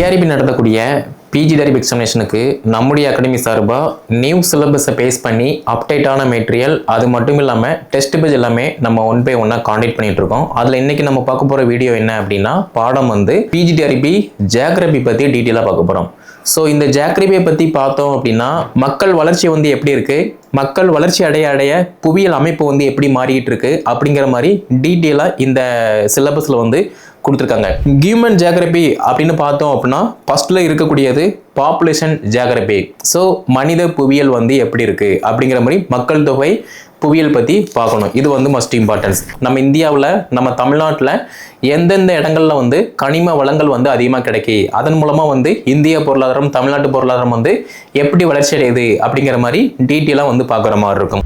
TRP நடத்தக்கூடிய PG தரிப் எக்ஸாமினேஷனுக்கு நம்முடைய academy சார்பாக நியூ சிலபஸை பேஸ் பண்ணி அப்டேட்டான மெட்டீரியல் அது மட்டும் இல்லாமல் டெஸ்ட் பேஜ் எல்லாமே நம்ம ஒன் பை ஒன்னாக காண்டக்ட் பண்ணிட்டு இருக்கோம். அதில் இன்னைக்கு நம்ம பார்க்க போகிற வீடியோ என்ன அப்படின்னா பாடம் வந்து பிஜி டிஆர்பி ஜியாகிரபி பற்றி டீட்டெயிலாக பார்க்க போகிறோம் ஸோ இந்த ஜாக்ரிபியை பற்றி பார்த்தோம் அப்படின்னா மக்கள் வளர்ச்சி வந்து எப்படி இருக்குது மக்கள் வளர்ச்சி அடைய அடைய புவியியல் அமைப்பு வந்து எப்படி மாறிக்கிட்டு இருக்குது அப்படிங்கிற மாதிரி டீட்டெயிலாக இந்த சிலபஸில் வந்து கொடுத்துருக்காங்க. ஹியூமன் ஜியாகிரபி அப்படின்னு பார்த்தோம் அப்படின்னா ஃபர்ஸ்ட்ல இருக்கக்கூடியது பாப்புலேஷன் ஜியாகிரபி ஸோ மனித புவியியல் வந்து எப்படி இருக்குது அப்படிங்கிற மாதிரி மக்கள் தொகை புவியியல் பற்றி பார்க்கணும். இது வந்து மஸ்ட் இம்பார்ட்டன்ஸ் நம்ம இந்தியாவில் நம்ம தமிழ்நாட்டில் எந்தெந்த இடங்கள்ல வந்து கனிம வளங்கள் வந்து அதிகமாக கிடைக்கி? அதன் மூலமாக வந்து இந்திய பொருளாதாரம் தமிழ்நாட்டு பொருளாதாரம் வந்து எப்படி வளர்ச்சி அடையுது அப்படிங்கிற மாதிரி டீட்டெயிலாக வந்து பார்க்குற மாதிரி இருக்கும்.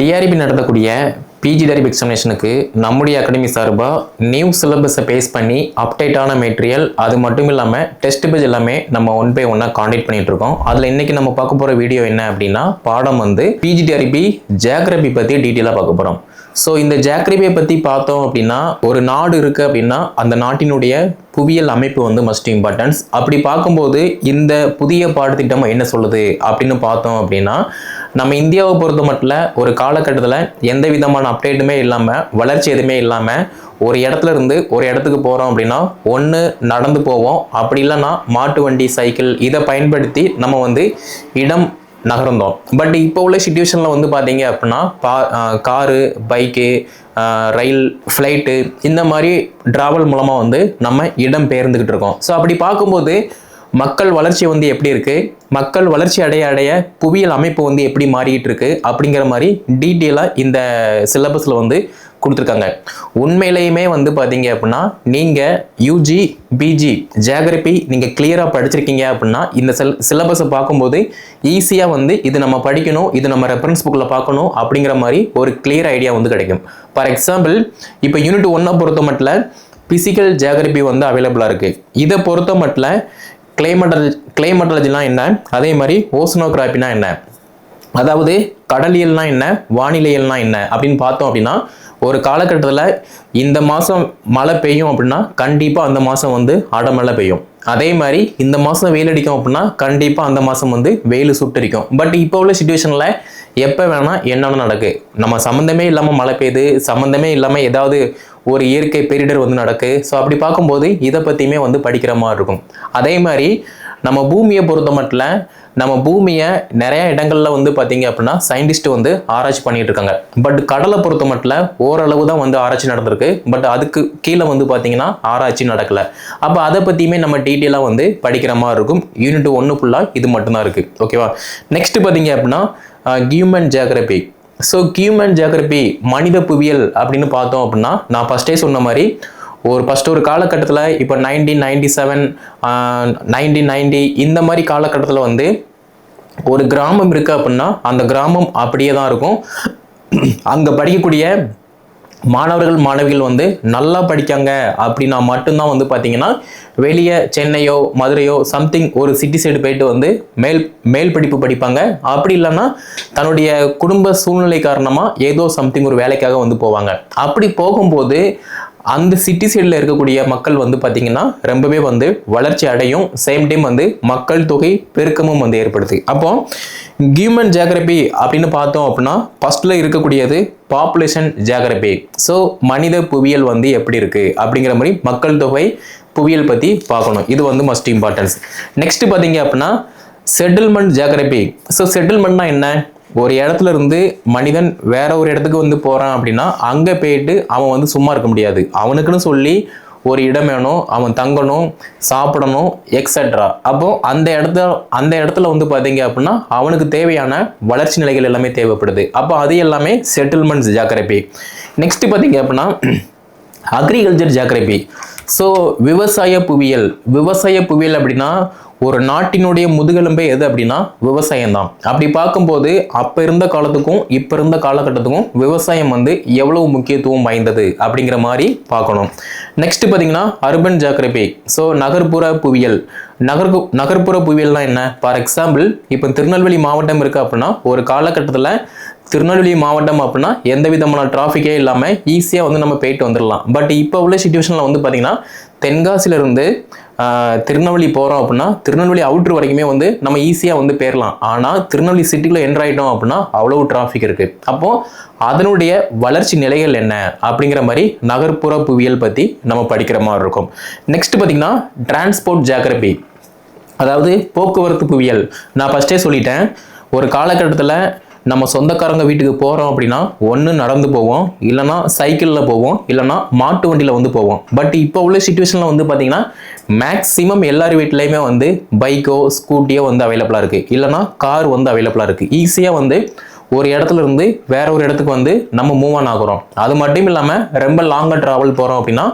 டிஆர்பி நடத்தக்கூடிய பிஜி தரிப் எக்ஸாமினேஷனுக்கு நம்முடைய அகாடமி சார்பாக நியூ சிலபஸை பேஸ் பண்ணி அப்டேட்டான மெட்டீரியல் அது மட்டும் இல்லாமல் டெஸ்ட் பேஜ் எல்லாமே நம்ம ஒன் பை ஒன்னாக காண்டக்ட் பண்ணிட்டு இருக்கோம். அதில் இன்றைக்கி நம்ம பார்க்க போகிற வீடியோ என்ன அப்படின்னா பாடம் வந்து பிஜி டிஆர்பி ஜியாகிரபி பற்றி டீட்டெயிலாக பார்க்க போகிறோம் ஸோ இந்த ஜாக்ரிபியை பற்றி பார்த்தோம் அப்படின்னா ஒரு நாடு இருக்குது அப்படின்னா அந்த நாட்டினுடைய புவியியல் அமைப்பு வந்து மஸ்ட் இம்பார்ட்டன்ஸ் அப்படி பார்க்கும்போது இந்த புதிய பாடத்திட்டம் என்ன சொல்லுது அப்படின்னு பார்த்தோம் அப்படின்னா நம்ம இந்தியாவை பொறுத்த மட்டும் ஒரு காலகட்டத்தில் எந்த விதமான அப்டேட்டுமே இல்லாமல் வளர்ச்சி எதுவுமே இல்லாமல் ஒரு இடத்துல இருந்து ஒரு இடத்துக்கு போகிறோம் அப்படின்னா ஒன்று நடந்து போவோம். அப்படி இல்லைன்னா மாட்டு வண்டி சைக்கிள் இதை பயன்படுத்தி நம்ம வந்து இடம் நகர்ந்தோம். பட் இப்போ உள்ள சுச்சுவேஷனில் வந்து பார்த்தீங்க அப்படின்னா பா காரு பைக்கு ரயில் ஃப்ளைட்டு இந்த மாதிரி ட்ராவல் மூலமாக வந்து நம்ம இடம் பெயர்ந்துக்கிட்டு இருக்கோம். ஸோ அப்படி பார்க்கும்போது மக்கள் வளர்ச்சி வந்து எப்படி இருக்குது மக்கள் வளர்ச்சி அடைய அடைய புவியியல் அமைப்பு வந்து எப்படி மாறிக்கிட்டு இருக்கு? அப்படிங்கிற மாதிரி டீட்டெயிலாக இந்த சிலபஸில் வந்து கொடுத்துருக்காங்க. உண்மையிலேயுமே வந்து பார்த்தீங்க அப்படின்னா நீங்கள் யூஜி பிஜி ஜியாகிரபி நீங்கள் கிளியராக படிச்சிருக்கீங்க அப்படின்னா இந்த சில சிலபஸை பார்க்கும்போது ஈஸியாக வந்து இது நம்ம படிக்கணும் இது நம்ம ரெஃபரன்ஸ் புக்கில் பார்க்கணும் அப்படிங்கிற மாதிரி ஒரு கிளியர் ஐடியா வந்து கிடைக்கும். ஃபார் எக்ஸாம்பிள் இப்போ யூனிட் ஒன்றை பொறுத்த மட்டும் பிசிக்கல் ஜியாகிரபி வந்து அவைலபிளாக இருக்குது இதை பொறுத்த மட்டும் கிளைமட்டல் கிளைமட்டாலஜிலாம் என்ன? அதே மாதிரி ஓசனோகிராஃபினா என்ன? அதாவது கடலியல்னா என்ன வானிலையல்னா என்ன அப்படின்னு பார்த்தோம் அப்படின்னா ஒரு காலகட்டத்தில் இந்த மாதம் மழை பெய்யும் அப்படின்னா கண்டிப்பாக அந்த மாதம் வந்து அடமழை பெய்யும். அதே மாதிரி இந்த மாதம் வெயில் அடிக்கும் அப்படின்னா கண்டிப்பாக அந்த மாதம் வந்து வெயில் சுட்டரிக்கும். பட் இப்போ உள்ள சுச்சுவேஷனில் எப்போ வேணால் என்னென்ன நடக்கு. நம்ம சம்மந்தமே இல்லாமல் மழை பெய்யுது சம்மந்தமே இல்லாமல் ஏதாவது ஒரு இயற்கை பேரிடர் வந்து நடக்கு. ஸோ அப்படி பார்க்கும்போது இதை பற்றியுமே வந்து படிக்கிற மாதிரி இருக்கும். அதே மாதிரி நம்ம பூமியை பொறுத்த மட்டும் நம்ம பூமியை நிறைய இடங்களில் வந்து பார்த்தீங்க அப்படின்னா சயின்டிஸ்ட் வந்து ஆராய்ச்சி பண்ணிகிட்டு இருக்காங்க. பட் கடலை பொறுத்த மட்டும் ஓரளவு தான் வந்து ஆராய்ச்சி நடந்திருக்கு. பட் அதுக்கு கீழே வந்து பார்த்தீங்கன்னா ஆராய்ச்சி நடக்கல. அப்போ அதை பற்றியுமே நம்ம டீட்டெயிலாக வந்து படிக்கிற மாதிரி இருக்கும். யூனிட் ஒன்று ஃபுல்லாக இது மட்டும்தான் இருக்குது ஓகேவா நெக்ஸ்ட் பார்த்தீங்க அப்படின்னா human geography so human geography மனித புவியியல் அப்படின்னு பார்த்தோம் அப்படின்னா நான் ஃபஸ்ட்டே சொன்ன மாதிரி ஒரு ஃபஸ்ட் ஒரு காலகட்டத்தில் இப்போ nineteen ninety seven nineteen ninety இந்த மாதிரி காலகட்டத்தில் வந்து ஒரு கிராமம் இருக்குது அப்படின்னா அந்த கிராமம் அப்படியே தான் இருக்கும். அங்கே படிக்கக்கூடிய மாணவர்கள் மாணவிகள் வந்து நல்லா படிக்காங்க அப்படின்னா மட்டும்தான் வந்து பார்த்தீங்கன்னா வெளியே சென்னையோ மதுரையோ சம்திங் ஒரு சிட்டி சைடு போயிட்டு வந்து மேல் மேல் படிப்பு படிப்பாங்க. அப்படி இல்லைன்னா தன்னுடைய குடும்ப சூழ்நிலை காரணமாக ஏதோ சம்திங் ஒரு வேலைக்காக வந்து போவாங்க. அப்படி போகும்போது அந்த சிட்டி சைடில் இருக்கக்கூடிய மக்கள் வந்து பார்த்திங்கன்னா ரொம்பவே வந்து வளர்ச்சி அடையும். சேம் டைம் வந்து மக்கள் தொகை பெருக்கமும் வந்து ஏற்படுது. அப்போ ஹியூமன் ஜியாகிரபி அப்படின்னு பார்த்தோம் அப்படின்னா ஃபஸ்ட்டில் இருக்கக்கூடியது பாப்புலேஷன் ஜியாகிரபி ஸோ மனித புவியியல் வந்து எப்படி இருக்குது அப்படிங்கிற மாதிரி மக்கள் தொகை புவியியல் பற்றி பார்க்கணும். இது வந்து மஸ்ட் இம்பார்ட்டன்ஸ் நெக்ஸ்ட் பார்த்தீங்க அப்படின்னா செட்டில்மெண்ட் ஜியாகிரபி ஸோ செட்டில்மெண்ட்னா என்ன? ஒரு இடத்துல இருந்து மனிதன் வேற ஒரு இடத்துக்கு வந்து போகிறான் அப்படின்னா அங்கே போயிட்டு அவன் வந்து சும்மா இருக்க முடியாது. அவனுக்குன்னு சொல்லி ஒரு இடம் வேணும் அவன் தங்கணும் சாப்பிடணும் எக்ஸெட்ரா அப்போ அந்த இடத்துல அந்த இடத்துல வந்து பார்த்தீங்க அப்படின்னா அவனுக்கு தேவையான வளர்ச்சி நிலைகள் எல்லாமே தேவைப்படுது. அப்போ அது எல்லாமே செட்டில்மெண்ட்ஸ் ஜாக்கிரபி நெக்ஸ்ட் பார்த்தீங்க அப்படின்னா அக்ரிகல்ச்சர் ஜாக்கிரபி ஸோ விவசாய புவியியல். விவசாய புவியியல் அப்படின்னா ஒரு நாட்டினுடைய முதுகெலும்பே எது அப்படின்னா விவசாயம் தான் அப்படி பார்க்கும்போது அப்போ இருந்த காலத்துக்கும் இப்போ இருந்த காலகட்டத்துக்கும் விவசாயம் வந்து எவ்வளவு முக்கியத்துவம் வாய்ந்தது அப்படிங்கிற மாதிரி பார்க்கணும். நெக்ஸ்ட் பார்த்தீங்கன்னா அர்பன் ஜாக்ரபி ஸோ நகர்ப்புற புவியியல். நகர் நகர்ப்புற புவியியல்னா என்ன? ஃபார் எக்ஸாம்பிள் இப்போ திருநெல்வேலி மாவட்டம் இருக்குது அப்படின்னா ஒரு காலகட்டத்தில் திருநெல்வேலி மாவட்டம் அப்படின்னா எந்த விதமான டிராஃபிக்கே இல்லாமல் ஈஸியாக வந்து நம்ம போயிட்டு வந்துடலாம் பட் இப்போ உள்ள சுச்சுவேஷனில் வந்து பார்த்திங்கன்னா தென்காசியிலிருந்து திருநெல்வேலி போகிறோம் அப்படின்னா திருநெல்வேலி அவுட்ரு வரைக்குமே வந்து நம்ம ஈஸியாக வந்து போயிடலாம் ஆனால் திருநெல்வேலி சிட்டிக்குள்ளே என்ட்ரு ஆகிட்டோம் அப்படின்னா அவ்வளோ டிராஃபிக் இருக்குது அப்போது அதனுடைய வளர்ச்சி நிலைகள் என்ன? அப்படிங்கிற மாதிரி நகர்ப்புற புவியியல் பற்றி நம்ம படிக்கிற மாதிரி இருக்கும். நெக்ஸ்ட் பார்த்திங்கன்னா டிரான்ஸ்போர்ட் ஜாகிரபி அதாவது போக்குவரத்து புவியியல். நான் ஃபஸ்ட்டே சொல்லிட்டேன். ஒரு காலகட்டத்தில் நம்ம சொந்தக்காரங்க வீட்டுக்கு போகிறோம் அப்படின்னா ஒன்று நடந்து போவோம் இல்லைன்னா சைக்கிளில் போவோம் இல்லைன்னா மாட்டு வண்டியில் வந்து போவோம். பட் இப்போ உள்ள சுச்சுவேஷனில் வந்து பார்த்தீங்கன்னா மேக்ஸிமம் எல்லார் வீட்லேயுமே வந்து பைக்கோ ஸ்கூட்டியோ வந்து அவைலபிளாக இருக்குது இல்லைன்னா கார் வந்து அவைலபிளாக இருக்குது ஈஸியாக வந்து ஒரு இடத்துல இருந்து வேற ஒரு இடத்துக்கு வந்து நம்ம மூவ் ஆன் ஆகுறோம். அது மட்டும் இல்லாமல் ரொம்ப லாங்காக ட்ராவல் போகிறோம் அப்படின்னா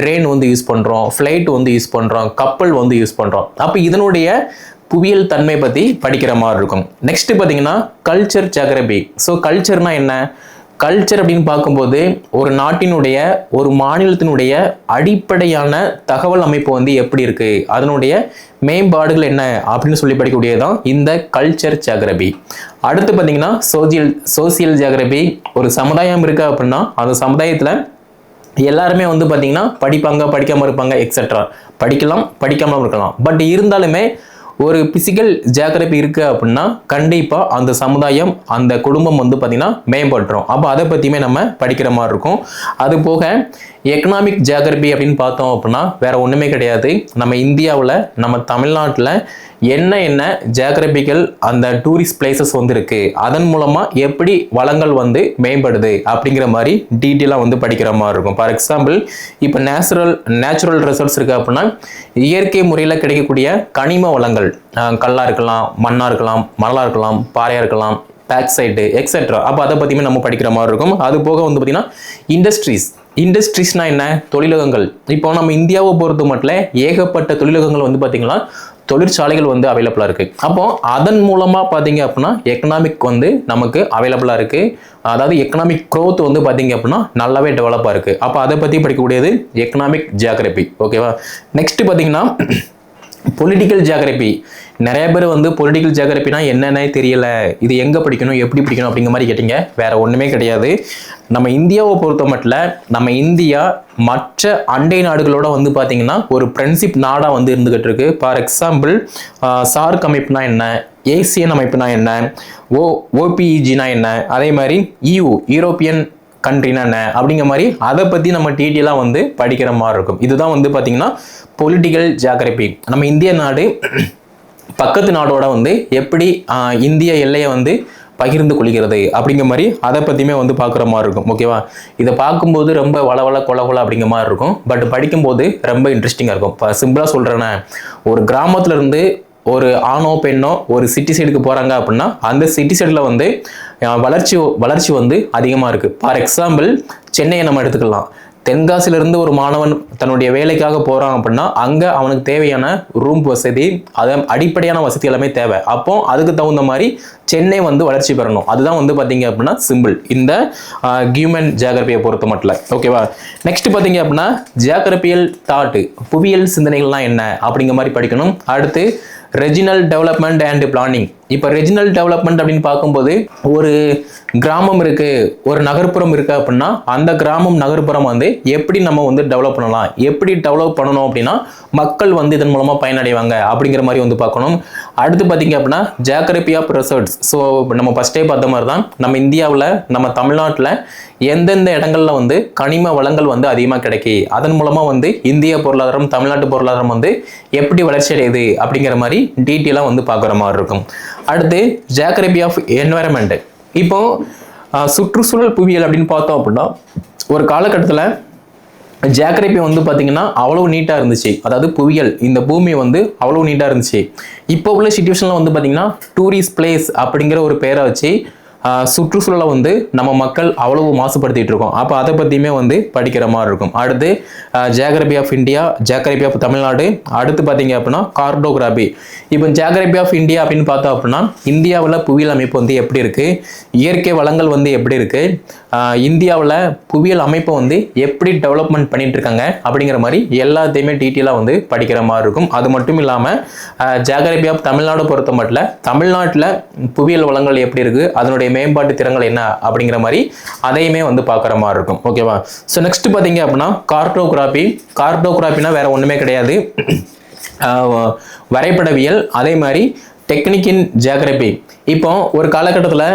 ட்ரெயின் வந்து யூஸ் பண்ணுறோம் ஃப்ளைட் வந்து யூஸ் பண்ணுறோம் கப்பல் வந்து யூஸ் பண்ணுறோம் அப்போ இதனுடைய புவியியல் தன்மை பற்றி படிக்கிற மாதிரி இருக்கும். நெக்ஸ்ட் பார்த்தீங்கன்னா கல்ச்சர் ஜாகிரபி ஸோ கல்ச்சர்னா என்ன? கல்ச்சர் அப்படின்னு பார்க்கும்போது ஒரு நாட்டினுடைய ஒரு மாநிலத்தினுடைய அடிப்படையான தகவல் அமைப்பு வந்து எப்படி இருக்குது அதனுடைய மேம்பாடுகள் என்ன? அப்படின்னு சொல்லி படிக்கக்கூடியதுதான் இந்த கல்ச்சர் ஜாகிரபி அடுத்து பார்த்தீங்கன்னா சோசியல் சோசியல் ஜாகிரபி ஒரு சமுதாயம் இருக்குது அப்படின்னா அந்த சமுதாயத்தில் எல்லாருமே வந்து பார்த்தீங்கன்னா படிப்பாங்க படிக்காமல் இருப்பாங்க எக்ஸெட்ரா படிக்கலாம் படிக்காமலும் இருக்கலாம். பட் இருந்தாலுமே ஒரு பிசிக்கல் ஜாகிரபி இருக்கு அப்படின்னா கண்டிப்பாக அந்த சமுதாயம் அந்த குடும்பம் வந்து பார்த்திங்கன்னா மேம்பட்டுரும் அப்போ அதை பற்றியுமே நம்ம படிக்கிற மாதிரி இருக்கும். அது போக எக்கனாமிக் ஜாகிரபி அப்படின்னு பார்த்தோம் அப்படின்னா வேற ஒன்றுமே கிடையாது. நம்ம இந்தியாவில் நம்ம தமிழ்நாட்டில் என்ன என்ன ஜியாகிரபிக்கல் அந்த டூரிஸ்ட் பிளேசஸ் வந்து அதன் மூலமாக எப்படி வளங்கள் வந்து மேம்படுது? அப்படிங்கிற மாதிரி டீட்டெயிலாக வந்து படிக்கிற மாதிரி இருக்கும். ஃபார் எக்ஸாம்பிள் இப்போ நேச்சுரல் நேச்சுரல் ரிசோர்ஸ் இருக்குது அப்படின்னா இயற்கை முறையில் கிடைக்கக்கூடிய கனிம வளங்கள் கல்லாக கல்லா இருக்கலாம் மண்ணாக இருக்கலாம் மணலாக இருக்கலாம் பாறையாக இருக்கலாம் பேக்சைட்டு எக்ஸெட்ரா அப்போ அதை பற்றியுமே நம்ம படிக்கிற மாதிரி இருக்கும். அது போக வந்து பார்த்திங்கன்னா இண்டஸ்ட்ரீஸ் இண்டஸ்ட்ரீஸ்னா என்ன? தொழிலகங்கள். இப்போ நம்ம இந்தியாவை பொறுத்த மட்டும் ஏகப்பட்ட தொழிலகங்கள் வந்து பார்த்திங்கன்னா தொழிற்சாலைகள் வந்து அவைலபிளாக இருக்குது அப்போ அதன் மூலமாக பார்த்தீங்க அப்படின்னா எக்கனாமிக் வந்து நமக்கு அவைலபிளாக இருக்குது அதாவது எக்கனாமிக் க்ரோத் வந்து பார்த்தீங்க அப்படின்னா நல்லாவே டெவலப்பாக இருக்குது அப்போ அதை பற்றி படிக்கக்கூடியது எக்கனாமிக் ஜியாகிரபி ஓகேவா நெக்ஸ்ட் பார்த்தீங்கன்னா பொலிட்டிக்கல் ஜியாகிரபி நிறைய பேர் வந்து பொலிட்டிக்கல் ஜியாகிரபினா என்னன்னே தெரியல. இது எங்கே படிக்கணும் எப்படி படிக்கணும் அப்படிங்கிற மாதிரி கேட்டிங்க. வேற ஒன்றுமே கிடையாது. நம்ம இந்தியாவை பொறுத்த மட்டும் நம்ம இந்தியா மற்ற அண்டை நாடுகளோட வந்து பார்த்தீங்கன்னா ஒரு ஃப்ரெண்ட்ஷிப் நாடாக வந்து இருந்துகிட்டு இருக்கு. ஃபார் எக்ஸாம்பிள் சார்க் அமைப்புனா என்ன? ஏசியன் அமைப்புனா என்ன? ஓ ஓபிஇஜினா என்ன? அதே மாதிரி இயூ யூரோப்பியன் கண்ட்ரினா என்ன அப்படிங்கிற மாதிரி அதை பற்றி நம்ம டீட்டெயிலாக வந்து படிக்கிற மாதிரி இருக்கும். இதுதான் வந்து பார்த்திங்கன்னா பொலிட்டிக்கல் ஜாகிரபி நம்ம இந்திய நாடு பக்கத்து நாடோட வந்து எப்படி இந்திய எல்லையை வந்து பகிர்ந்து கொள்கிறது அப்படிங்கிற மாதிரி அதை பற்றியுமே வந்து பார்க்குற மாதிரி இருக்கும். ஓகேவா இதை பார்க்கும்போது ரொம்ப வளவள கொல அப்படிங்கிற மாதிரி இருக்கும். பட் படிக்கும்போது ரொம்ப இன்ட்ரெஸ்டிங்காக இருக்கும். இப்போ சிம்பிளாக சொல்கிறேன்னே ஒரு கிராமத்துலேருந்து ஒரு ஆணோ பெண்ணோ ஒரு சிட்டி சைடுக்கு போகிறாங்க அப்படின்னா அந்த சிட்டி சைடில் வந்து வளர்ச்சி வளர்ச்சி வந்து அதிகமாக இருக்குது ஃபார் எக்ஸாம்பிள் சென்னையை நம்ம எடுத்துக்கலாம். தென்காசிலிருந்து ஒரு மாணவன் தன்னுடைய வேலைக்காக போகிறான் அப்படின்னா அங்கே அவனுக்கு தேவையான ரூம் வசதி அதை அடிப்படையான வசதி எல்லாமே தேவை. அப்போ அதுக்கு தகுந்த மாதிரி சென்னை வந்து வளர்ச்சி பெறணும். அதுதான் வந்து பார்த்தீங்க அப்படின்னா சிம்பிள் இந்த ஹியூமன் ஜியாகிரபியை பொறுத்த மட்டும் ஓகேவா நெக்ஸ்ட் பார்த்தீங்க அப்படின்னா ஜியாகிரபியல் தாட்டு புவியியல் சிந்தனைகள்லாம் என்ன? அப்படிங்கிற மாதிரி படிக்கணும். அடுத்து ரெஜினல் டெவலப்மெண்ட் அண்ட் பிளானிங் இப்போ ரெஜினல் டெவலப்மெண்ட் அப்படின்னு பார்க்கும்போது ஒரு கிராமம் இருக்கு ஒரு நகர்ப்புறம் இருக்கு அப்படின்னா அந்த கிராமம் நகர்ப்புறம் வந்து எப்படி நம்ம வந்து டெவலப் பண்ணலாம்? எப்படி டெவலப் பண்ணணும் அப்படின்னா மக்கள் வந்து இதன் மூலமாக பயனடைவாங்க அப்படிங்கிற மாதிரி வந்து பார்க்கணும். அடுத்து பார்த்தீங்க அப்படின்னா ஜியாகிரபி ஆஃப் ரிசர்ட்ஸ் ஸோ நம்ம ஃபஸ்ட்டே பார்த்த மாதிரி தான் நம்ம இந்தியாவில் நம்ம தமிழ்நாட்டில் எந்தெந்த இடங்கள்ல வந்து கனிம வளங்கள் வந்து அதிகமாக கிடைக்கி அதன் மூலமாக வந்து இந்திய பொருளாதாரம் தமிழ்நாட்டு பொருளாதாரம் வந்து எப்படி வளர்ச்சி அடையுது அப்படிங்கிற மாதிரி டீட்டெயிலாக வந்து பார்க்குற மாதிரி இருக்கும். அடுத்து ஜாக்ரபி ஆஃப் என்வாயர்மெண்ட் இப்போ சுற்றுச்சூழல் புவியியல் அப்படின்னு பார்த்தோம் அப்படின்னா ஒரு காலகட்டத்தில் ஜாக்ரபி வந்து பார்த்தீங்கன்னா அவ்வளோ நீட்டாக இருந்துச்சு. அதாவது புவியியல் இந்த பூமி வந்து அவ்வளோ நீட்டாக இருந்துச்சு. இப்போ உள்ள சுச்சுவேஷனில் வந்து பார்த்தீங்கன்னா டூரிஸ்ட் பிளேஸ் அப்படிங்கிற ஒரு பேரை வச்சு சுற்றுச்சூழலை வந்து நம்ம மக்கள் அவ்வளவு மாசுபடுத்திட்டு இருக்கோம். அப்போ அதை பற்றியுமே வந்து படிக்கிற மாதிரி இருக்கும். அடுத்து geography of India geography of Tamil Nadu. அடுத்து பார்த்தீங்க அப்படின்னா கார்டோகிராபி இப்போ ஜியாகிரபி ஆஃப் இந்தியா அப்படின்னு பார்த்தோம் அப்படின்னா இந்தியாவில் புவியியல் அமைப்பு வந்து எப்படி இருக்குது இயற்கை வளங்கள் வந்து எப்படி இருக்குது இந்தியாவில் புவியியல் அமைப்பை வந்து எப்படி டெவலப்மெண்ட் பண்ணிட்டு இருக்காங்க? அப்படிங்கிற மாதிரி எல்லாத்தையுமே டீட்டெயிலாக வந்து படிக்கிற மாதிரி இருக்கும். அது மட்டும் இல்லாமல் ஜியாகிரபி ஆஃப் தமிழ்நாடு பொறுத்த மட்டும் தமிழ்நாட்டில் புவியியல் வளங்கள் எப்படி இருக்குது அதனுடைய மேம்பாட்டு திறங்கள் என்ன அப்படிங்கிற மாதிரி அதையுமே வந்து பார்க்குற மாதிரி இருக்கும். ஓகேவா ஸோ நெக்ஸ்ட் பார்த்தீங்க அப்படின்னா கார்டோகிராபி கார்டோகிராஃபினா வேற ஒன்றுமே கிடையாது. ஆஹ் வரைபடவியல் அதே மாதிரி டெக்னிக் இன் ஜியாகிரபி இப்போ ஒரு காலகட்டத்தில்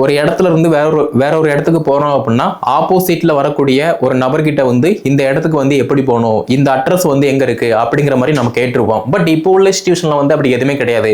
ஒரு இடத்துல இருந்து வேற ஒரு வேற ஒரு இடத்துக்கு போகிறோம் அப்படின்னா ஆப்போசிட்டில் வரக்கூடிய ஒரு நபர்கிட்ட வந்து இந்த இடத்துக்கு வந்து எப்படி போகணும்? இந்த அட்ரஸ் வந்து எங்கே இருக்குது அப்படிங்கிற மாதிரி நம்ம கேட்டிருப்போம். பட் இப்போ உள்ள சுச்சுவேஷனில் வந்து அப்படி எதுவுமே கிடையாது.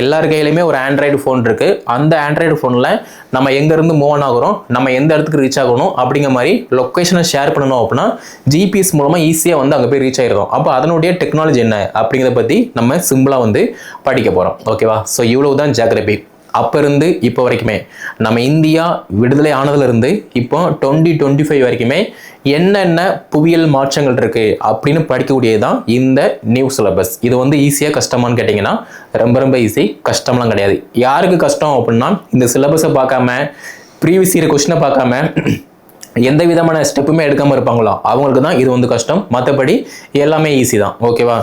எல்லார் கையிலையுமே ஒரு ஆண்ட்ராய்டு ஃபோன் இருக்குது அந்த ஆண்ட்ராய்டு ஃபோனில் நம்ம எங்கேருந்து மூவ் ஆன் ஆகுறோம்? நம்ம எந்த இடத்துக்கு ரீச் ஆகணும்? அப்படிங்கிற மாதிரி லொக்கேஷனை ஷேர் பண்ணணும் அப்படின்னா ஜிபிஎஸ் மூலமாக ஈஸியாக வந்து அங்கே போய் ரீச் ஆகிருக்கோம் அப்போ அதனுடைய டெக்னாலஜி என்ன? அப்படிங்கிறத பற்றி நம்ம சிம்பிளாக வந்து படிக்க போகிறோம் ஓகேவா ஸோ இவ்வளவு தான் ஜாகிரபி அப்போ இருந்து இப்போ வரைக்குமே. நம்ம இந்தியா விடுதலை ஆனதுலேருந்து இப்போ டுவெண்ட்டி டுவெண்ட்டி ஃபைவ் வரைக்குமே என்னென்ன புவியியல் மாற்றங்கள் இருக்குது அப்படின்னு படிக்கக்கூடியது தான் இந்த நியூ சிலபஸ் இது வந்து ஈஸியாக கஷ்டமான்னு கேட்டிங்கன்னா ரொம்ப ரொம்ப ஈஸி கஷ்டம்லாம் கிடையாது. யாருக்கு கஷ்டம் அப்படின்னா இந்த சிலபஸை பார்க்காம ப்ரீவியஸ் இயர் கொஷினை பார்க்காம எந்த விதமான ஸ்டெப்புமே எடுக்காமல் இருப்பாங்களோ அவங்களுக்கு தான் இது வந்து கஷ்டம். மற்றபடி எல்லாமே ஈஸி தான். ஓகேவா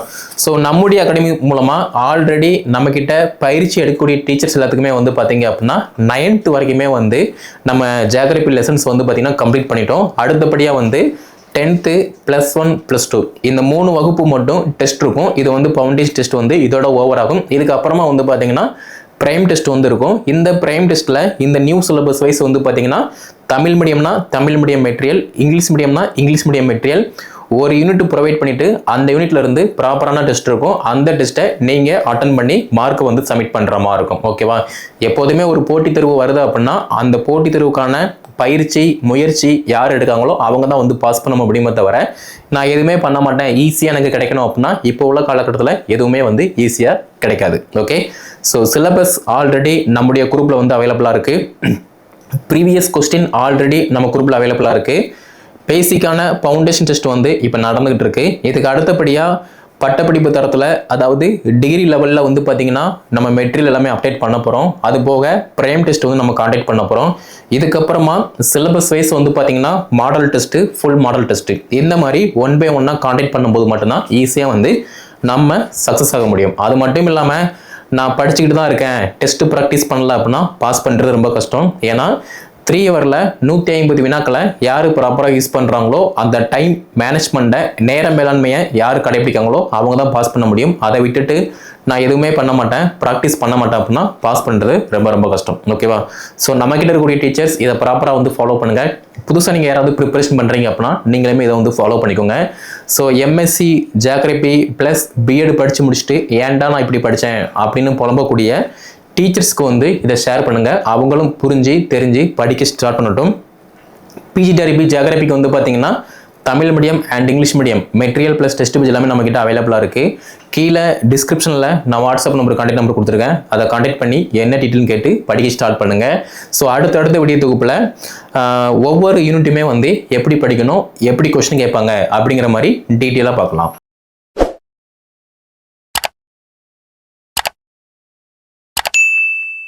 ஸோ நம்முடைய அகாடமி மூலமாக ஆல்ரெடி நம்மக்கிட்ட பயிற்சி எடுக்கக்கூடிய டீச்சர்ஸ் எல்லாத்துக்குமே வந்து பார்த்தீங்க அப்படின்னா நைன்த் வரைக்குமே வந்து நம்ம ஜியாகிரபி லெசன்ஸ் வந்து பார்த்திங்கன்னா கம்ப்ளீட் பண்ணிட்டோம். அடுத்தபடியாக வந்து tenth plus one plus two இந்த மூணு வகுப்பு மட்டும் டெஸ்ட் இருக்கும். இது வந்து பவுண்டேஜ் டெஸ்ட் வந்து இதோட ஓவர் ஆகும். இதுக்கப்புறமா வந்து பார்த்தீங்கன்னா ப்ரைம் டெஸ்ட் வந்து இருக்கும். இந்த ப்ரைம் டெஸ்ட்டில் இந்த நியூ சிலபஸ் வைஸ் வந்து பார்த்தீங்கன்னா தமிழ் மீடியம்னா தமிழ் மீடியம் மெட்டீரியல் இங்கிலீஷ் மீடியம்னா இங்கிலீஷ் மீடியம் மெட்டீரியல். ஒரு யூனிட் ப்ரொவைட் பண்ணிட்டு அந்த யூனிட்ல இருந்து ப்ராப்பரான டெஸ்ட் இருக்கும். அந்த டெஸ்ட்டை நீங்கள் அட்டன் பண்ணி மார்க் வந்து சப்மிட் பண்ணுற மாதிரி இருக்கும். ஓகேவா எப்போதுமே ஒரு போட்டித் தேர்வு வருது அப்படின்னா அந்த போட்டித் தேர்வுக்கான பயிற்சி முயற்சி யார் எடுக்காங்களோ அவங்க தான் வந்து பாஸ் பண்ண முடியுமே தவிர நான் எதுவுமே பண்ண மாட்டேன். ஈஸியாக எனக்கு கிடைக்கணும் அப்படின்னா இப்போ உள்ள காலகட்டத்தில் எதுவுமே வந்து ஈஸியாக கிடைக்காது. ஓகே ஸோ சிலபஸ் ஆல்ரெடி நம்முடைய குரூப்பில் வந்து அவைலபிளாக இருக்குது ப்ரீவியஸ் கொஸ்டின் ஆல்ரெடி நம்ம குரூப்பில் அவைலபிளாக இருக்குது பேசிக்கான ஃபவுண்டேஷன் டெஸ்ட் வந்து இப்போ நடந்துகிட்டு இருக்கு. இதுக்கு அடுத்தபடியாக பட்டப்படிப்பு தரத்தில் அதாவது டிகிரி லெவலில் வந்து பார்த்தீங்கன்னா நம்ம மெட்ரியல் எல்லாமே அப்டேட் பண்ண போகிறோம் அது போக ப்ரைம் டெஸ்ட் வந்து நம்ம காண்டாக்ட் பண்ண போகிறோம் இதுக்கப்புறமா சிலபஸ் வைஸ் வந்து பார்த்தீங்கன்னா model test full model test இந்த மாதிரி ஒன் பை ஒன்னாக காண்டாக்ட் பண்ணும்போது மட்டும்தான் ஈஸியாக வந்து நம்ம சக்ஸஸ் ஆக முடியும். அது மட்டும் இல்லாமல் நான் படிச்சுக்கிட்டு தான் இருக்கேன். டெஸ்ட்டு ப்ராக்டிஸ் பண்ணல அப்படின்னா பாஸ் பண்ணுறது ரொம்ப கஷ்டம். ஏன்னா த்ரீ ஹவரில் நூற்றி ஐம்பது வினாக்களை யார் ப்ராப்பராக யூஸ் பண்ணுறாங்களோ அந்த டைம் மேனேஜ்மெண்ட்டை நேர மேலாண்மையை யார் கடைபிடிக்காங்களோ அவங்க தான் பாஸ் பண்ண முடியும். அதை விட்டுட்டு நான் எதுவுமே பண்ண மாட்டேன் ப்ராக்டிஸ் பண்ண மாட்டேன் அப்படின்னா பாஸ் பண்ணுறது ரொம்ப ரொம்ப கஷ்டம். ஓகேவா ஸோ நம்மக்கிட்ட இருக்கக்கூடிய டீச்சர்ஸ் இதை ப்ராப்பராக வந்து ஃபாலோ பண்ணுங்கள் புதுசாக நீங்கள் யாராவது ப்ரிப்பரேஷன் பண்ணுறீங்க அப்படின்னா நீங்களுமே இதை வந்து ஃபாலோ பண்ணிக்கோங்க. So MSc geography plus BEd படித்து முடிச்சுட்டு ஏன்டா நான் இப்படி படித்தேன் அப்படின்னு புலம்பக்கூடிய டீச்சர்ஸ்க்கு வந்து இதை ஷேர் பண்ணுங்கள் அவங்களும் புரிஞ்சு தெரிஞ்சு படிக்க ஸ்டார்ட் பண்ணட்டும். பிஜிடிஆர்பி ஜியாகிரபிக்கு வந்து பார்த்தீங்கன்னா Tamil medium and English medium material plus test page எல்லாமே நம்மக்கிட்ட அவைலபிளாக இருக்குது கீழே டிஸ்கிரிப்ஷனில் நான் வாட்ஸ்அப் நம்பர் கான்டாக்ட் நம்பர் கொடுத்துருக்கேன். அதை கான்டாக்ட் பண்ணி என்ன டீட்டெயில்னு கேட்டு படிக்க ஸ்டார்ட் பண்ணுங்கள் ஸோ அடுத்தடுத்த வீடியோ தொகுப்பில் ஒவ்வொரு யூனிட்டுமே வந்து எப்படி படிக்கணும் எப்படி கொஸ்டின் கேட்பாங்க அப்படிங்கிற மாதிரி டீட்டெயிலாக பார்க்கலாம்.